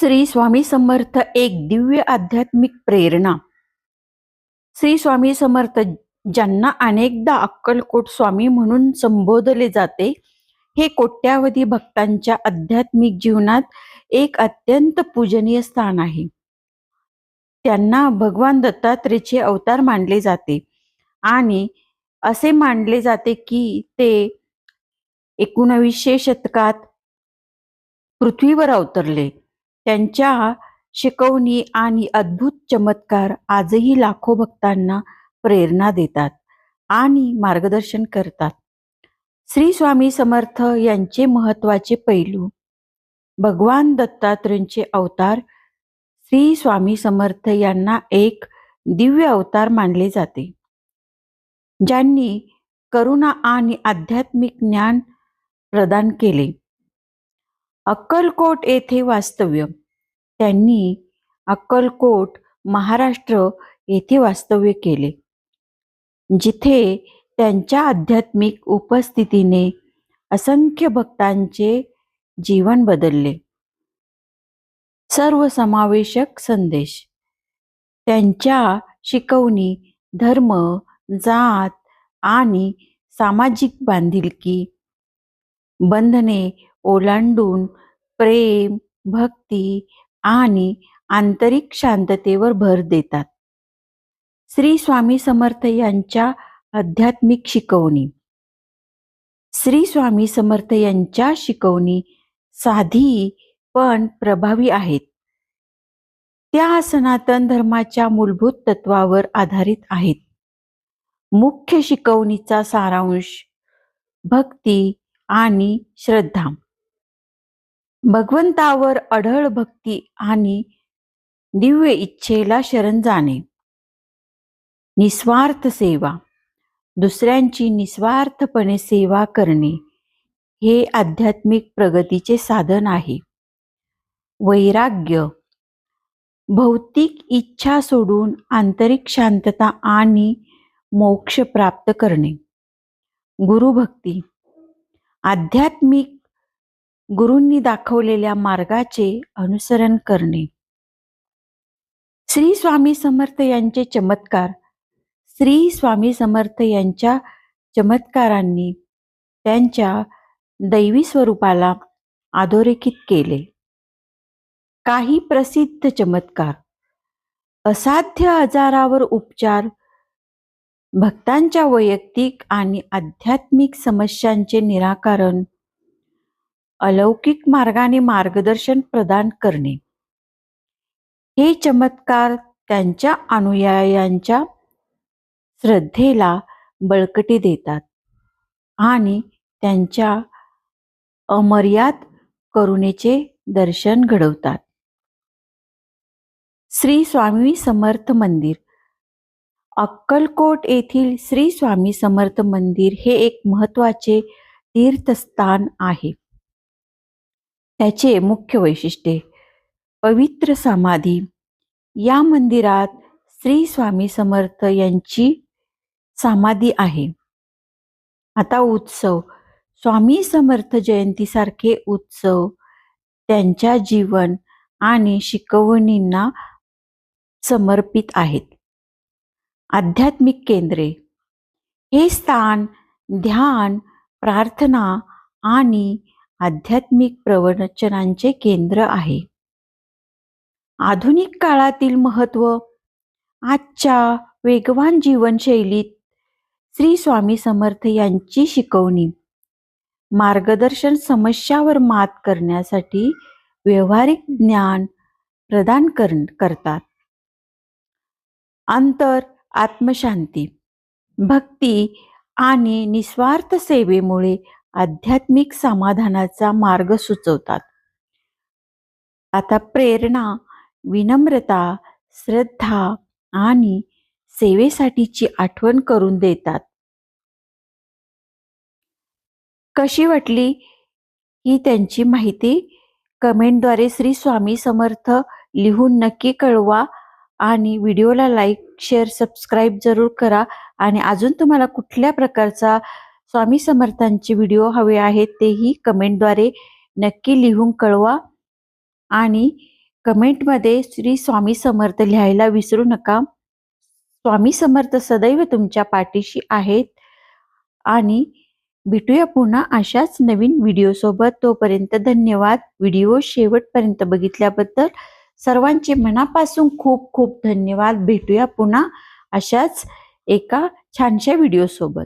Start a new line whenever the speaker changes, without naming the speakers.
श्री स्वामी समर्थ एक दिव्य आध्यात्मिक प्रेरणा. श्री स्वामी समर्थ ज्यांना अनेकदा अक्कलकोट स्वामी म्हणून संबोधले जाते हे कोट्यावधी भक्तांच्या आध्यात्मिक जीवनात एक अत्यंत पूजनीय स्थान आहे. त्यांना भगवान दत्तात्रेचे अवतार मानले जाते आणि असे मानले जाते की ते एकोणावीसशे शतकात पृथ्वीवर अवतरले. त्यांच्या शिकवणी आणि अद्भुत चमत्कार आजही लाखो भक्तांना प्रेरणा देतात आणि मार्गदर्शन करतात. श्री स्वामी समर्थ यांचे महत्त्वाचे पैलू. भगवान दत्तात्रयांचे अवतार. श्री स्वामी समर्थ यांना एक दिव्य अवतार मानले जाते. ज्यांनी करुणा आणि आध्यात्मिक ज्ञान प्रदान केले. अक्कलकोट येथे वास्तव्य. त्यांनी अक्कलकोट महाराष्ट्र येथे वास्तव्य केले. जिथे त्यांच्या आध्यात्मिक उपस्थितीने असंख्य भक्तांचे जीवन बदलले. सर्वसमावेशक संदेश. त्यांच्या शिकवणी धर्म जात आणि सामाजिक बांधिलकी बंधने ओलांडून प्रेम भक्ती आणि आंतरिक शांततेवर भर देतात. श्री स्वामी समर्थ यांच्या आध्यात्मिक शिकवणी. श्री स्वामी समर्थ यांच्या शिकवणी साधी पण प्रभावी आहेत. त्या सनातन धर्माच्या मूलभूत तत्वावर आधारित आहेत. मुख्य शिकवणीचा सारांश भक्ती आणि श्रद्धा. भगवंतावर अढळ भक्ती आणि दिव्य इच्छेला शरण जाणे. निस्वार्थ सेवा. दुसऱ्यांची निस्वार्थपणे सेवा करणे हे आध्यात्मिक प्रगतीचे साधन आहे. वैराग्य. भौतिक इच्छा सोडून आंतरिक शांतता आणि मोक्ष प्राप्त करणे. गुरुभक्ती. आध्यात्मिक गुरूंनी दाखवलेल्या मार्गाचे अनुसरण करणे. श्री स्वामी समर्थ यांचे चमत्कार. श्री स्वामी समर्थ यांच्या चमत्कारांनी त्यांच्या दैवी स्वरूपाला अधोरेखित केले. काही प्रसिद्ध चमत्कार. असाध्य आजारावर उपचार भक्तांच्या वैयक्तिक आणि आध्यात्मिक समस्यांचे निराकरण अलौकिक मार्गाने मार्गदर्शन प्रदान करणे. हे चमत्कार त्यांच्या अनुयायांच्या श्रद्धेला बळकटी देतात आणि त्यांच्या अमर्याद करुणेचे दर्शन घडवतात. श्री स्वामी समर्थ मंदिर. अक्कलकोट येथील श्री स्वामी समर्थ मंदिर हे एक महत्त्वाचे तीर्थस्थान आहे. त्याचे मुख्य वैशिष्ट्ये. पवित्र समाधी. या मंदिरात श्री स्वामी समर्थ यांची समाधी आहे. आता उत्सव. स्वामी समर्थ जयंतीसारखे उत्सव त्यांच्या जीवन आणि शिकवणींना समर्पित आहेत. आध्यात्मिक केंद्रे. हे स्थान ध्यान प्रार्थना आणि आध्यात्मिक प्रवचनांचे केंद्र आहे. आधुनिक काळातील महत्त्व आजच्या वेगवान जीवनशैलीत श्री स्वामी समर्थ यांची शिकवणी मार्गदर्शन समस्यावर मात करण्यासाठी व्यवहारिक ज्ञान प्रदान कर करतात. अंतर आत्मशांती भक्ती आणि निस्वार्थ सेवेमुळे आध्यात्मिक समाधानाचा मार्ग सुचवतात. आता प्रेरणा विनम्रता श्रद्धा आणि सेवेसाठीची आठवण करून देतात. कशी वाटली ही त्यांची माहिती? कमेंटद्वारे श्री स्वामी समर्थ लिहून नक्की कळवा आणि व्हिडिओला लाईक शेअर सबस्क्राईब जरूर करा आणि अजून तुम्हाला कुठल्या प्रकारचा स्वामी समर्थांचे व्हिडिओ हवे आहेत तेही कमेंटद्वारे नक्की लिहून कळवा. आणि कमेंटमध्ये श्री स्वामी समर्थ लिहायला विसरू नका. स्वामी समर्थ सदैव तुमच्या पाठीशी आहेत. आणि भेटूया पुन्हा अशाच नवीन व्हिडिओसोबत. तोपर्यंत धन्यवाद. व्हिडिओ शेवटपर्यंत बघितल्याबद्दल सर्वांचे मनापासून खूप खूप धन्यवाद. भेटूया पुन्हा अशाच एका छानशा व्हिडिओसोबत.